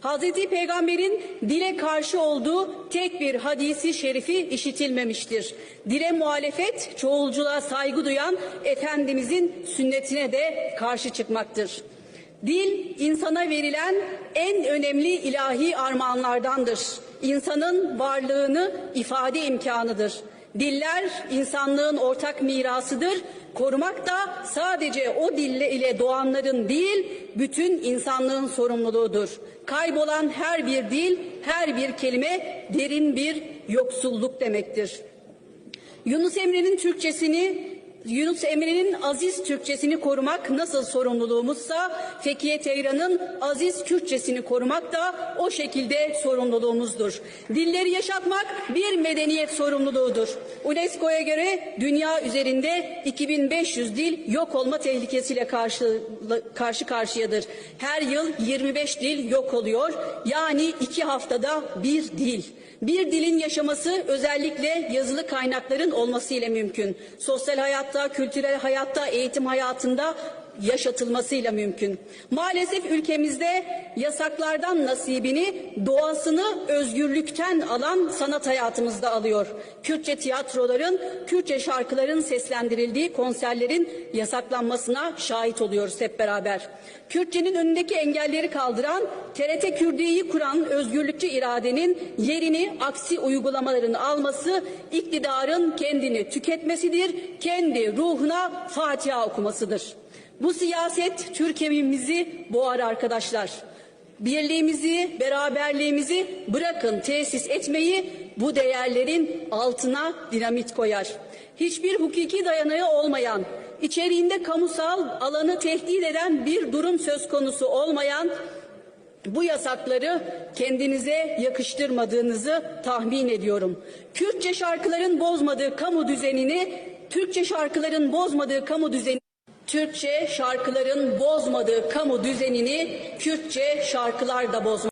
Hazreti Peygamber'in dile karşı olduğu tek bir hadisi şerifi işitilmemiştir. Dile muhalefet, çoğulculuğa saygı duyan Efendimizin sünnetine de karşı çıkmaktır. Dil insana verilen en önemli ilahi armağanlardandır. İnsanın varlığını ifade imkanıdır. Diller insanlığın ortak mirasıdır. Korumak da sadece o dille ile doğanların değil, bütün insanlığın sorumluluğudur. Kaybolan her bir dil, her bir kelime derin bir yoksulluk demektir. Yunus Emre'nin Türkçesini Yunus Emre'nin aziz Türkçesini korumak nasıl sorumluluğumuzsa Fekiye Teyran'ın aziz Kürtçesini korumak da o şekilde sorumluluğumuzdur. Dilleri yaşatmak bir medeniyet sorumluluğudur. UNESCO'ya göre dünya üzerinde 2500 dil yok olma tehlikesiyle karşı, karşı karşıyadır. Her yıl 25 dil yok oluyor. Yani iki haftada bir dil. Bir dilin yaşaması özellikle yazılı kaynakların olmasıyla mümkün. Sosyal hayatta, kültürel hayatta, eğitim hayatında yaşatılmasıyla mümkün. Maalesef ülkemizde yasaklardan nasibini doğasını özgürlükten alan sanat hayatımızda alıyor. Kürtçe tiyatroların, Kürtçe şarkıların seslendirildiği konserlerin yasaklanmasına şahit oluyoruz hep beraber. Kürtçenin önündeki engelleri kaldıran, TRT Kürdiye'yi kuran özgürlükçü iradenin yerini aksi uygulamaların alması, iktidarın kendini tüketmesidir, kendi ruhuna Fatiha okumasıdır. Bu siyaset Türkiye'mizi boğar arkadaşlar. Birliğimizi, beraberliğimizi bırakın tesis etmeyi bu değerlerin altına dinamit koyar. Hiçbir hukuki dayanağı olmayan, içeriğinde kamusal alanı tehdit eden bir durum söz konusu olmayan bu yasakları kendinize yakıştırmadığınızı tahmin ediyorum. Kürtçe şarkıların bozmadığı kamu düzenini, Türkçe şarkıların bozmadığı kamu düzeni Türkçe şarkıların bozmadığı kamu düzenini Kürtçe şarkılar da bozmadı.